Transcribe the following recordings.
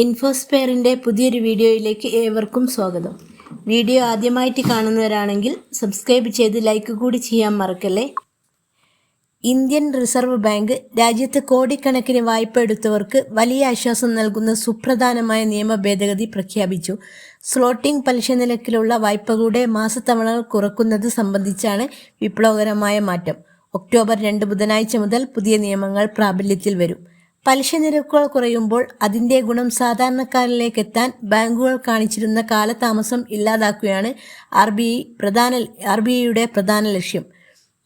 ഇൻഫോസ്പെയറിന്റെ പുതിയൊരു വീഡിയോയിലേക്ക് ഏവർക്കും സ്വാഗതം. വീഡിയോ ആദ്യമായിട്ട് കാണുന്നവരാണെങ്കിൽ സബ്സ്ക്രൈബ് ചെയ്ത് ലൈക്ക് കൂടി ചെയ്യാൻ മറക്കല്ലേ? ഇന്ത്യൻ റിസർവ് ബാങ്ക് രാജ്യത്ത് കോടിക്കണക്കിന് വായ്പ എടുത്തവർക്ക് വലിയ ആശ്വാസം നൽകുന്ന സുപ്രധാനമായ നിയമ ഭേദഗതി പ്രഖ്യാപിച്ചു. സ്ലോട്ടിംഗ് പലിശ നിരക്കിലുള്ള വായ്പകളുടെ മാസത്തവണകൾ കുറക്കുന്നത് സംബന്ധിച്ചാണ് വിപ്ലവകരമായ മാറ്റം. ഒക്ടോബർ രണ്ട് ബുധനാഴ്ച മുതൽ പുതിയ നിയമങ്ങൾ പ്രാബല്യത്തിൽ വരും. പലിശ നിരക്കുകൾ കുറയുമ്പോൾ അതിന്റെ ഗുണം സാധാരണക്കാരിലേക്ക് എത്താൻ ബാങ്കുകൾ കാണിച്ചിരുന്ന കാലതാമസം ഇല്ലാതാക്കുകയാണ് ആർ ബി ഐ പ്രധാന ആർ ബി ഐയുടെ പ്രധാന ലക്ഷ്യം.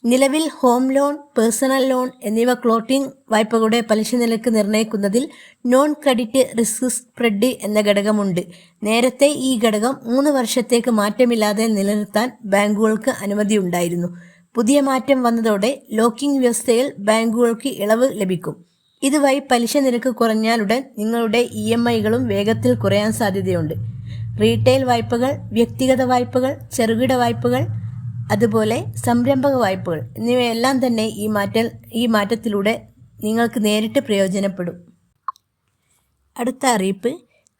നിലവിൽ ഹോം ലോൺ പേഴ്സണൽ ലോൺ എന്നിവ ക്ലോട്ടിംഗ് വായ്പകളുടെ പലിശ നിരക്ക് നിർണയിക്കുന്നതിൽ നോൺ ക്രെഡിറ്റ് റിസ്ക് സ്പ്രെഡ് എന്ന ഘടകമുണ്ട്. നേരത്തെ ഈ ഘടകം മൂന്ന് വർഷത്തേക്ക് മാറ്റമില്ലാതെ നിലനിർത്താൻ ബാങ്കുകൾക്ക് അനുമതിയുണ്ടായിരുന്നു പുതിയ മാറ്റം വന്നതോടെ ലോക്കിംഗ് വ്യവസ്ഥയിൽ ബാങ്കുകൾക്ക് ഇളവ് ലഭിക്കും. ഇതുവഴി പലിശ നിരക്ക് കുറഞ്ഞാലുടൻ നിങ്ങളുടെ ഇ എം ഐകളും വേഗത്തിൽ കുറയാൻ സാധ്യതയുണ്ട്. റീറ്റെയിൽ വായ്പകൾ വ്യക്തിഗത വായ്പകൾ ചെറുകിട വായ്പകൾ അതുപോലെ സംരംഭക വായ്പകൾ എന്നിവയെല്ലാം തന്നെ ഈ മാറ്റൽ ഈ മാറ്റത്തിലൂടെ നിങ്ങൾക്ക് നേരിട്ട് പ്രയോജനപ്പെടും. അടുത്ത അറിയിപ്പ്.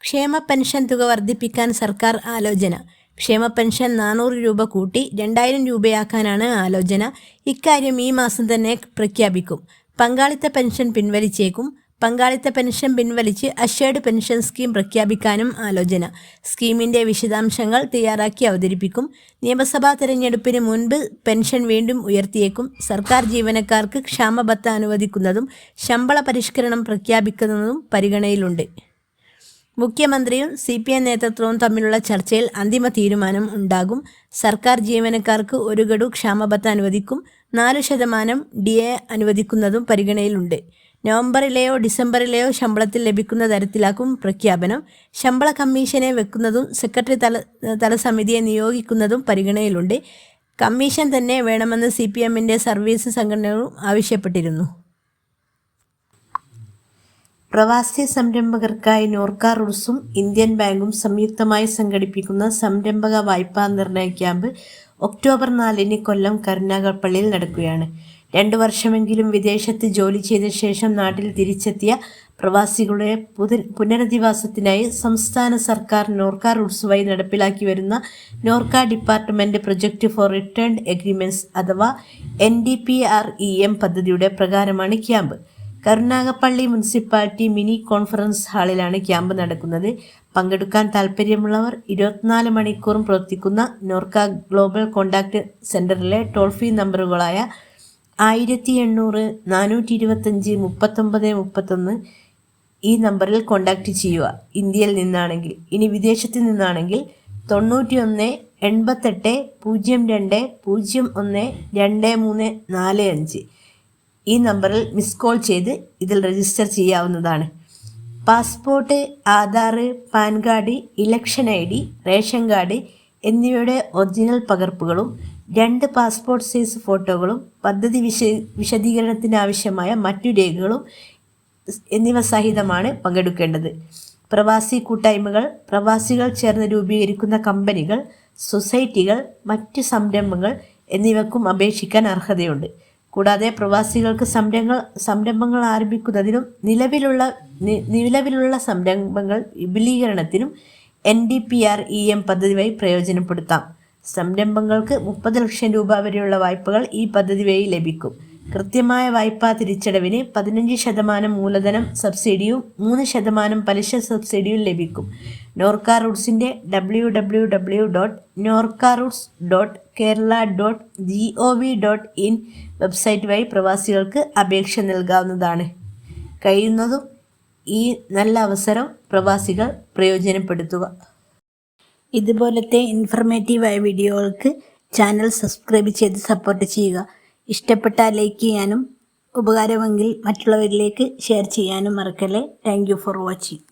ക്ഷേമ പെൻഷൻ തുക വർദ്ധിപ്പിക്കാൻ സർക്കാർ ആലോചന. ക്ഷേമ പെൻഷൻ നാനൂറ് രൂപ കൂട്ടി രണ്ടായിരം രൂപയാക്കാനാണ് ആലോചന. ഇക്കാര്യം ഈ മാസം തന്നെ പ്രഖ്യാപിക്കും. പങ്കാളിത്ത പെൻഷൻ പിൻവലിച്ചേക്കും. പങ്കാളിത്ത പെൻഷൻ പിൻവലിച്ച് അഷേർഡ് പെൻഷൻ സ്കീം പ്രഖ്യാപിക്കാനും ആലോചന. സ്കീമിന്റെ വിശദാംശങ്ങൾ തയ്യാറാക്കി അവതരിപ്പിക്കും. നിയമസഭാ തെരഞ്ഞെടുപ്പിന് മുൻപ് പെൻഷൻ വീണ്ടും ഉയർത്തിയേക്കും. സർക്കാർ ജീവനക്കാർക്ക് ക്ഷാമബത്ത അനുവദിക്കുന്നതും ശമ്പള പരിഷ്കരണം പ്രഖ്യാപിക്കുന്നതും പരിഗണനയിലുണ്ട്. മുഖ്യമന്ത്രിയും സി പി എം നേതൃത്വവും തമ്മിലുള്ള ചർച്ചയിൽ അന്തിമ തീരുമാനം ഉണ്ടാകും. സർക്കാർ ജീവനക്കാർക്ക് ഒരു ഗഡു ക്ഷാമബത്ത അനുവദിക്കും. നാല് ശതമാനം ഡി എ അനുവദിക്കുന്നതും പരിഗണനയിലുണ്ട്. നവംബറിലെയോ ഡിസംബറിലെയോ ശമ്പളത്തിൽ ലഭിക്കുന്ന തരത്തിലാക്കും പ്രഖ്യാപനം. ശമ്പള കമ്മീഷനെ വെക്കുന്നതും സെക്രട്ടറി തല തലസമിതിയെ നിയോഗിക്കുന്നതും പരിഗണനയിലുണ്ട്. കമ്മീഷൻ തന്നെ വേണമെന്ന് സി പി എമ്മിന്റെ സർവീസ് സംഘടനകളും ആവശ്യപ്പെട്ടിരുന്നു. പ്രവാസി സംരംഭകർക്കായി നോർക്ക റൂൾസും ഇന്ത്യൻ ബാങ്കും സംയുക്തമായി സംഘടിപ്പിക്കുന്ന സംരംഭക വായ്പാ നിർണയ ക്യാമ്പ് ഒക്ടോബർ നാലിന് കൊല്ലം കരുനാഗപ്പള്ളിയിൽ നടക്കുകയാണ്. രണ്ടു വർഷമെങ്കിലും വിദേശത്ത് ജോലി ചെയ്ത ശേഷം നാട്ടിൽ തിരിച്ചെത്തിയ പ്രവാസികളുടെ പുനരധിവാസത്തിനായി സംസ്ഥാന സർക്കാർ നോർക്ക വഴി നടപ്പിലാക്കി വരുന്ന NORKA department project for return agreements അഥവാ N D P R E M പദ്ധതിയുടെ പ്രകാരമാണ് camp. Karunagappally municipality mini conference ഹാളിലാണ് camp നടക്കുന്നത്. പങ്കെടുക്കാൻ താൽപ്പര്യമുള്ളവർ ഇരുപത്തിനാല് മണിക്കൂറും പ്രവർത്തിക്കുന്ന നോർക്ക ഗ്ലോബൽ കോണ്ടാക്ട് സെന്ററിലെ ടോൾ ഫ്രീ നമ്പറുകളായ ആയിരത്തി എണ്ണൂറ് നാനൂറ്റി ഇരുപത്തഞ്ച് മുപ്പത്തൊമ്പത് മുപ്പത്തൊന്ന് ഈ നമ്പറിൽ കോണ്ടാക്ട് ചെയ്യുക. ഇന്ത്യയിൽ നിന്നാണെങ്കിൽ ഇനി വിദേശത്ത് നിന്നാണെങ്കിൽ തൊണ്ണൂറ്റി ഒന്ന് എൺപത്തെട്ട് പൂജ്യം രണ്ട് പൂജ്യം ഒന്ന് രണ്ട് മൂന്ന് നാല് അഞ്ച്. ഈ നമ്പറിൽ മിസ് കോൾ ചെയ്ത് ഇതിൽ രജിസ്റ്റർ ചെയ്യാവുന്നതാണ്. Passport Aadhaar PAN card election I D ration card എന്നിവയുടെ ഒറിജിനൽ പകർപ്പുകളും രണ്ട് പാസ്പോർട്ട് സൈസ് ഫോട്ടോകളും പദ്ധതി വിശ വിശദീകരണത്തിനാവശ്യമായ മറ്റു രേഖകളും എന്നിവ സഹിതമാണ് പങ്കെടുക്കേണ്ടത്. പ്രവാസി കൂട്ടായ്മകൾ പ്രവാസികൾ ചേർന്ന് രൂപീകരിക്കുന്ന കമ്പനികൾ സൊസൈറ്റികൾ മറ്റ് സംരംഭങ്ങൾ എന്നിവക്കും അപേക്ഷിക്കാൻ അർഹതയുണ്ട്. കൂടാതെ പ്രവാസികൾക്ക് സംരംഭങ്ങൾ സംരംഭങ്ങൾ ആരംഭിക്കുന്നതിനും നിലവിലുള്ള നിലവിലുള്ള സംരംഭങ്ങൾ വിപുലീകരണത്തിനും N D P R E M പദ്ധതി വഴി പ്രയോജനപ്പെടുത്താം. സംരംഭങ്ങൾക്ക് മുപ്പത് ലക്ഷം രൂപ വരെയുള്ള വായ്പകൾ ഈ പദ്ധതി വഴി ലഭിക്കും. കൃത്യമായ വായ്പാ തിരിച്ചടവിന് പതിനഞ്ച് ശതമാനം മൂലധനം സബ്സിഡിയും മൂന്ന് ശതമാനം പലിശ സബ്സിഡിയും ലഭിക്കും. NORKA റൂട്ട്സിന്റെ W W W dot NORKA roots dot Kerala dot G O V dot in website വഴി പ്രവാസികൾക്ക് അപേക്ഷ നൽകാവുന്നതാണ്. കഴിയുന്നതും ഈ നല്ല അവസരം പ്രവാസികൾ പ്രയോജനപ്പെടുത്തുക. ഇതുപോലത്തെ ഇൻഫർമേറ്റീവായ വീഡിയോകൾക്ക് ചാനൽ സബ്സ്ക്രൈബ് ചെയ്ത് സപ്പോർട്ട് ചെയ്യുക. ഇഷ്ടപ്പെട്ടാൽ ലൈക്ക് ചെയ്യാനും ഉപകാരമെങ്കിൽ മറ്റുള്ളവരിലേക്ക് ഷെയർ ചെയ്യാനും മറക്കല്ലേ. Thank for watching